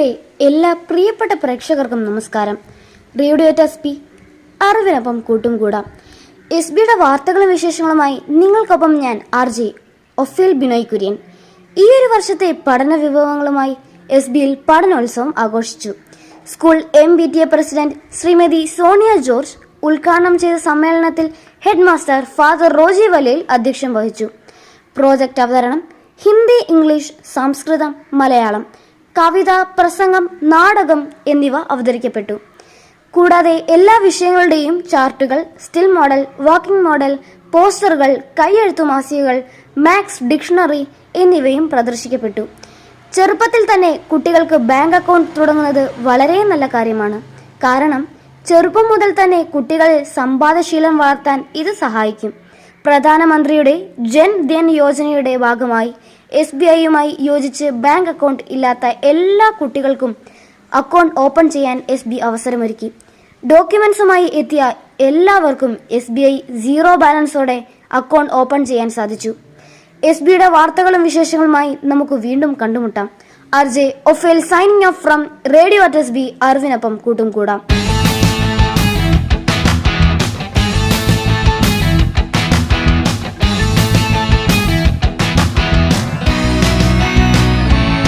ടിവിയുടെ എല്ലാ പ്രിയപ്പെട്ട പ്രേക്ഷകർക്കും നമസ്കാരം. റേഡിയോ ടെസ്പി അറിവിനൊപ്പം കൂട്ടും കൂടാം എസ് ബിയുടെ വാർത്തകളും വിശേഷങ്ങളുമായി നിങ്ങൾക്കൊപ്പം ഞാൻ ആർ ജെ ഒഫേൽ ബിനോയ് കുര്യൻ. ഈ ഒരു വർഷത്തെ പഠന വിഭവങ്ങളുമായി എസ് ബിയിൽ പഠനോത്സവം ആഘോഷിച്ചു. School M B T A president Shrimati Sonia George ഉദ്ഘാടനം ചെയ്ത സമ്മേളനത്തിൽ ഹെഡ് മാസ്റ്റർ ഫാദർ റോജി വലയിൽ അധ്യക്ഷം വഹിച്ചു. പ്രോജക്റ്റ് അവതരണം ഹിന്ദി ഇംഗ്ലീഷ് സംസ്കൃതം മലയാളം. കവിത പ്രസംഗം നാടകം എന്നിവ അവതരിക്കപ്പെട്ടു. കൂടാതെ എല്ലാ വിഷയങ്ങളുടെയും ചാർട്ടുകൾ സ്റ്റിൽ മോഡൽ വാക്കിംഗ് മോഡൽ പോസ്റ്ററുകൾ കൈയെഴുത്തു മാസികകൾ മാക്സ് ഡിക്ഷണറി എന്നിവയും പ്രദർശിക്കപ്പെട്ടു. ചെറുപ്പത്തിൽ തന്നെ കുട്ടികൾക്ക് ബാങ്ക് അക്കൗണ്ട് തുടങ്ങുന്നത് വളരെ നല്ല കാര്യമാണ്. കാരണം ചെറുപ്പം മുതൽ തന്നെ കുട്ടികളിൽ സമ്പാദശീലം വളർത്താൻ ഇത് സഹായിക്കും. പ്രധാനമന്ത്രിയുടെ ജൻ ധൻ യോജനയുടെ ഭാഗമായി എസ് ബി ഐയുമായി യോജിച്ച് ബാങ്ക് അക്കൗണ്ട് ഇല്ലാത്ത എല്ലാ കുട്ടികൾക്കും അക്കൗണ്ട് ഓപ്പൺ ചെയ്യാൻ എസ് ബി അവസരമൊരുക്കി. ഡോക്യുമെന്റ്സുമായി എത്തിയ എല്ലാവർക്കും എസ് ബി ഐ സീറോ ബാലൻസോടെ അക്കൗണ്ട് ഓപ്പൺ ചെയ്യാൻ സാധിച്ചു. എസ് ബിയുടെ വാർത്തകളും വിശേഷങ്ങളുമായി നമുക്ക് വീണ്ടും കണ്ടുമുട്ടാം. R J Ophel signing off from radio at S B അറിവിനൊപ്പം കൂട്ടും കൂടാം.